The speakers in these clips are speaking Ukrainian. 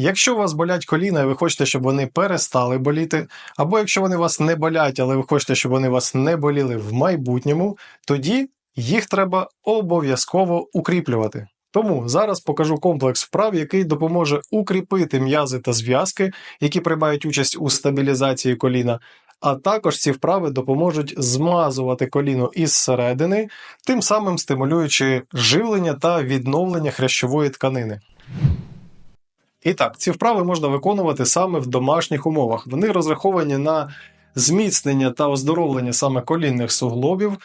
Якщо у вас болять коліна і ви хочете, щоб вони перестали боліти, або якщо вони вас не болять, але ви хочете, щоб вони вас не боліли в майбутньому, тоді їх треба обов'язково укріплювати. Тому зараз покажу комплекс вправ, який допоможе укріпити м'язи та зв'язки, які приймають участь у стабілізації коліна. А також ці вправи допоможуть змазувати коліно із середини, тим самим стимулюючи живлення та відновлення хрящової тканини. І так, ці вправи можна виконувати саме в домашніх умовах. Вони розраховані на зміцнення та оздоровлення саме колінних суглобів.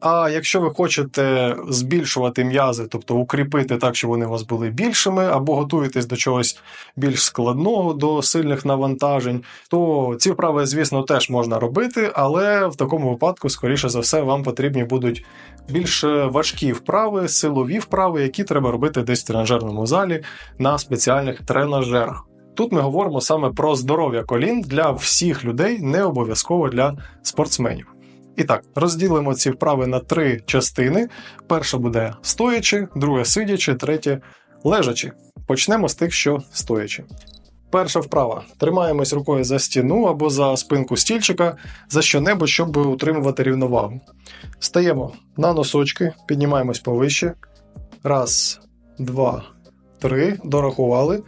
А якщо ви хочете збільшувати м'язи, тобто укріпити так, щоб вони у вас були більшими, або готуєтесь до чогось більш складного, до сильних навантажень, то ці вправи, звісно, теж можна робити, але в такому випадку, скоріше за все, вам потрібні будуть більш важкі вправи, силові вправи, які треба робити десь в тренажерному залі на спеціальних тренажерах. Тут ми говоримо саме про здоров'я колін для всіх людей, не обов'язково для спортсменів. І так, розділимо ці вправи на три частини. Перша буде стоячи, друге сидячи, третє лежачи. Почнемо з тих, що стоячи. Перша вправа. Тримаємось рукою за стіну або за спинку стільчика, за що-небудь, щоб утримувати рівновагу. Стаємо на носочки, піднімаємось повище. Раз, два, три. Дорахували.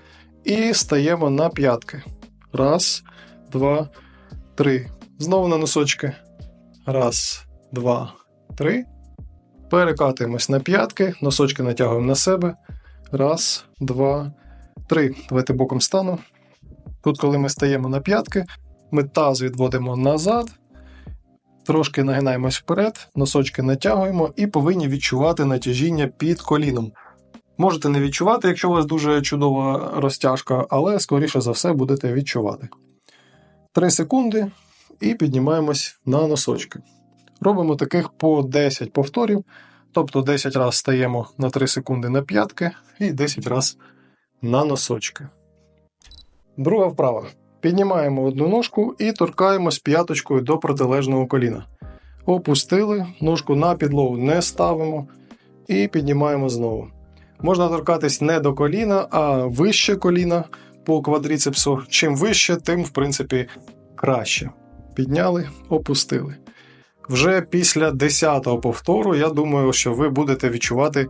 І стаємо на п'ятки. Раз, два, три. Знову на носочки. Раз, два, три. Перекатуємось на п'ятки, носочки натягуємо на себе. Раз, два, три. Давайте боком стану. Тут, коли ми стаємо на п'ятки, ми таз відводимо назад, трошки нагинаємось вперед, носочки натягуємо і повинні відчувати натяжіння під коліном. Можете не відчувати, якщо у вас дуже чудова розтяжка, але, скоріше за все, будете відчувати. 3 секунди і піднімаємось на носочки. Робимо таких по 10 повторів, тобто 10 разів стаємо на 3 секунди на п'ятки і 10 разів на носочки. Друга вправа. Піднімаємо одну ножку і торкаємось п'яточкою до протилежного коліна. Опустили, ножку на підлогу не ставимо і піднімаємо знову. Можна торкатись не до коліна, а вище коліна по квадріцепсу. Чим вище, тим, в принципі, краще. Підняли, опустили. Вже після 10-го повтору, я думаю, що ви будете відчувати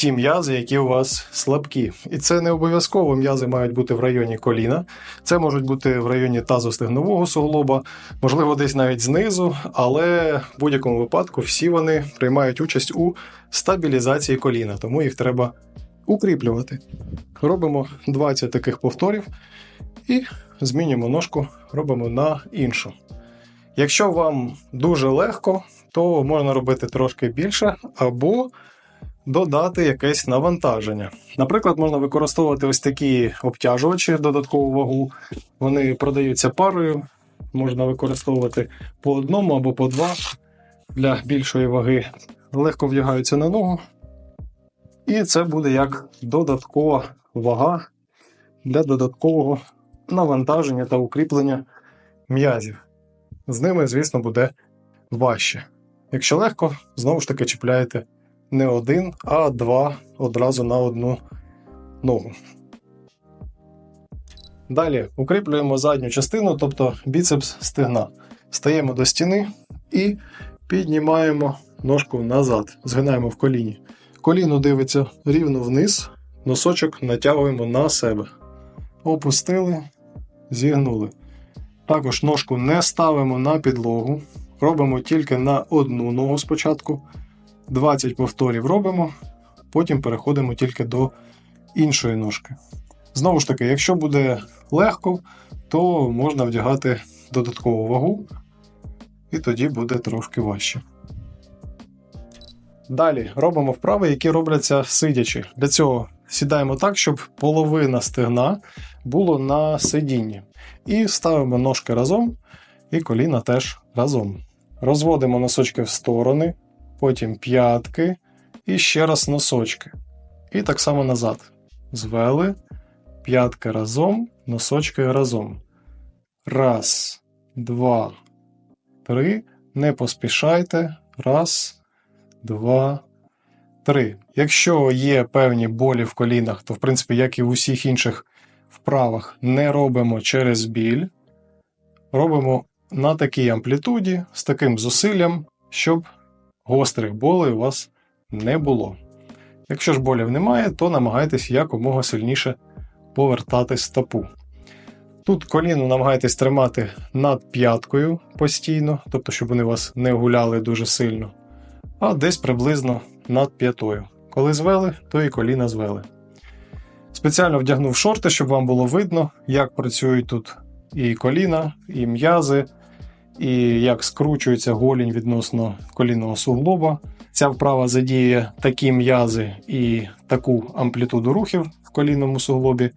ті м'язи, які у вас слабкі. І це не обов'язково м'язи мають бути в районі коліна. Це можуть бути в районі тазостегнового суглоба, можливо, десь навіть знизу, але в будь-якому випадку всі вони приймають участь у стабілізації коліна, тому їх треба укріплювати. Робимо 20 таких повторів і змінюємо ножку, робимо на іншу. Якщо вам дуже легко, то можна робити трошки більше або додати якесь навантаження. Наприклад, можна використовувати ось такі обтяжувачі додаткову вагу. Вони продаються парою, можна використовувати по одному або по два для більшої ваги. Легко вдягаються на ногу. І це буде як додаткова вага для додаткового навантаження та укріплення м'язів. З ними, звісно, буде важче. Якщо легко, знову ж таки чіпляєте не один, а два одразу на одну ногу. Далі укріплюємо задню частину, тобто біцепс стегна. Стаємо до стіни і піднімаємо ножку назад, згинаємо в коліні. Коліно дивиться рівно вниз, носочок натягуємо на себе. Опустили, зігнули. Також ножку не ставимо на підлогу. Робимо тільки на одну ногу спочатку. 20 повторів робимо, потім переходимо тільки до іншої ножки. Знову ж таки, якщо буде легко, то можна вдягати додаткову вагу, і тоді буде трошки важче. Далі робимо вправи, які робляться сидячи. Для цього сідаємо так, щоб половина стегна було на сидінні. І ставимо ножки разом, і коліна теж разом. Розводимо носочки в сторони, потім п'ятки і ще раз носочки. І так само назад. Звели, п'ятки разом, носочки разом. Раз, два, три. Не поспішайте. Раз, два, три. Якщо є певні болі в колінах, то в принципі, як і в усіх інших вправах не робимо через біль, робимо на такій амплітуді з таким зусиллям, щоб гострих болей у вас не було. Якщо ж болів немає, то намагайтесь якомога сильніше повертати стопу. Тут коліно намагайтесь тримати над п'яткою постійно, тобто, щоб вони вас не гуляли дуже сильно, а десь приблизно над п'ятою. Коли звели, то і коліна звели. Спеціально вдягнув шорти, щоб вам було видно, як працюють тут і коліна, і м'язи, і як скручується голінь відносно колінного суглоба. Ця вправа задіє такі м'язи і таку амплітуду рухів в колінному суглобі,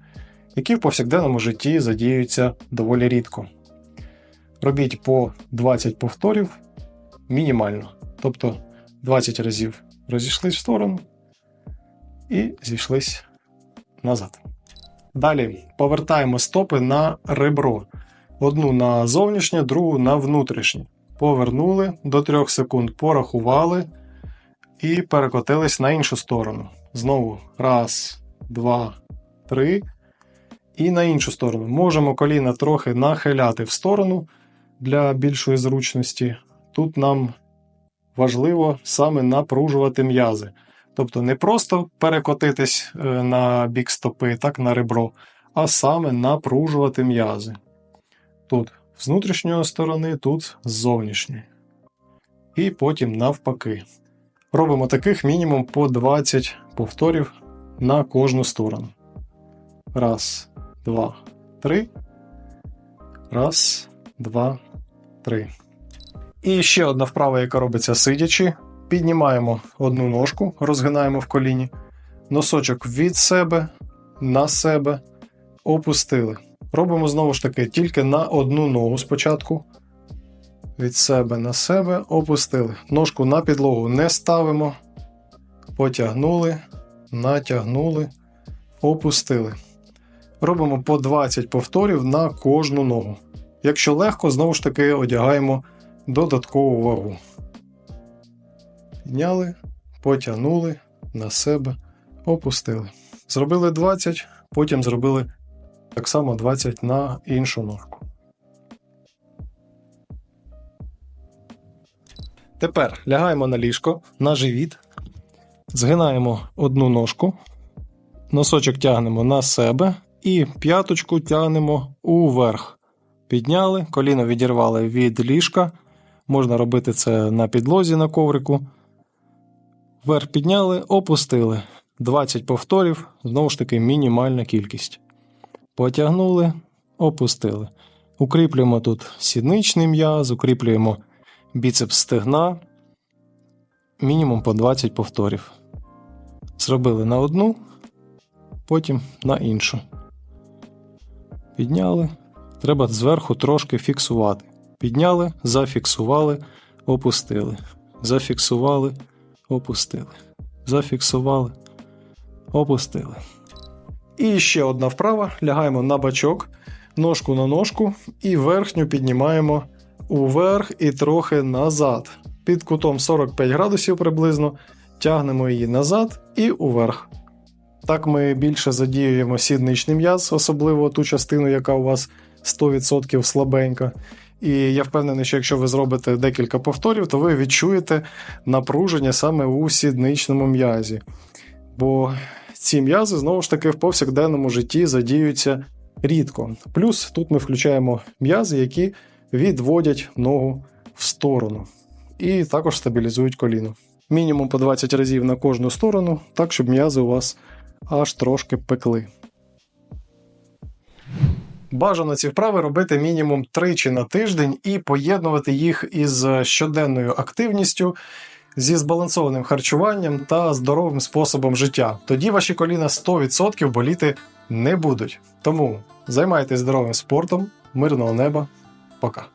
які в повсякденному житті задіюються доволі рідко. Робіть по 20 повторів мінімально. Тобто 20 разів розійшлись в сторону і зійшлись назад. Далі повертаємо стопи на ребро. Одну на зовнішнє, другу на внутрішнє. Повернули до 3 секунд, порахували і перекотились на іншу сторону. Знову раз, два, три. І на іншу сторону. Можемо коліна трохи нахиляти в сторону для більшої зручності. Тут нам важливо саме напружувати м'язи. Тобто не просто перекотитись е, на бік стопи, так на ребро, а саме напружувати м'язи. Тут з внутрішньої сторони, тут з зовнішньої. І потім навпаки. Робимо таких мінімум по 20 повторів на кожну сторону. Раз, два, три. Раз, два, три. І ще одна вправа, яка робиться сидячи. Піднімаємо одну ножку, розгинаємо в коліні, носочок від себе на себе, опустили. Робимо знову ж таки тільки на одну ногу спочатку. Від себе на себе опустили. Ножку на підлогу не ставимо. Потягнули, натягнули, опустили. Робимо по 20 повторів на кожну ногу. Якщо легко, знову ж таки одягаємо додаткову вагу. Підняли, потягнули на себе, опустили. Зробили 20, потім зробили так само 20 на іншу ножку. Тепер лягаємо на ліжко, на живіт, згинаємо одну ножку, носочок тягнемо на себе і п'яточку тягнемо уверх. Підняли, коліно відірвали від ліжка. Можна робити це на підлозі на коврику. Вверх підняли, опустили. 20 повторів, знову ж таки, мінімальна кількість. Потягнули, опустили. Укріплюємо тут сідничний м'яз, укріплюємо біцепс стегна. Мінімум по 20 повторів. Зробили на одну, потім на іншу. Підняли. Треба зверху трошки фіксувати. Підняли, зафіксували, опустили. Зафіксували, опустили. Зафіксували, опустили. І ще одна вправа. Лягаємо на бачок, ножку на ножку і верхню піднімаємо уверх і трохи назад. Під кутом 45 градусів приблизно тягнемо її назад і уверх. Так ми більше задіюємо сідничний м'яз, особливо ту частину, яка у вас 100% слабенька. І я впевнений, що якщо ви зробите декілька повторів, то ви відчуєте напруження саме у сідничному м'язі. Бо ці м'язи знову ж таки в повсякденному житті задіюються рідко. Плюс тут ми включаємо м'язи, які відводять ногу в сторону, і також стабілізують коліно. Мінімум по 20 разів на кожну сторону, так щоб м'язи у вас аж трошки пекли. Бажано ці вправи робити мінімум тричі на тиждень і поєднувати їх із щоденною активністю, зі збалансованим харчуванням та здоровим способом життя. Тоді ваші коліна 100% боліти не будуть. Тому займайтесь здоровим спортом, мирного неба, пока.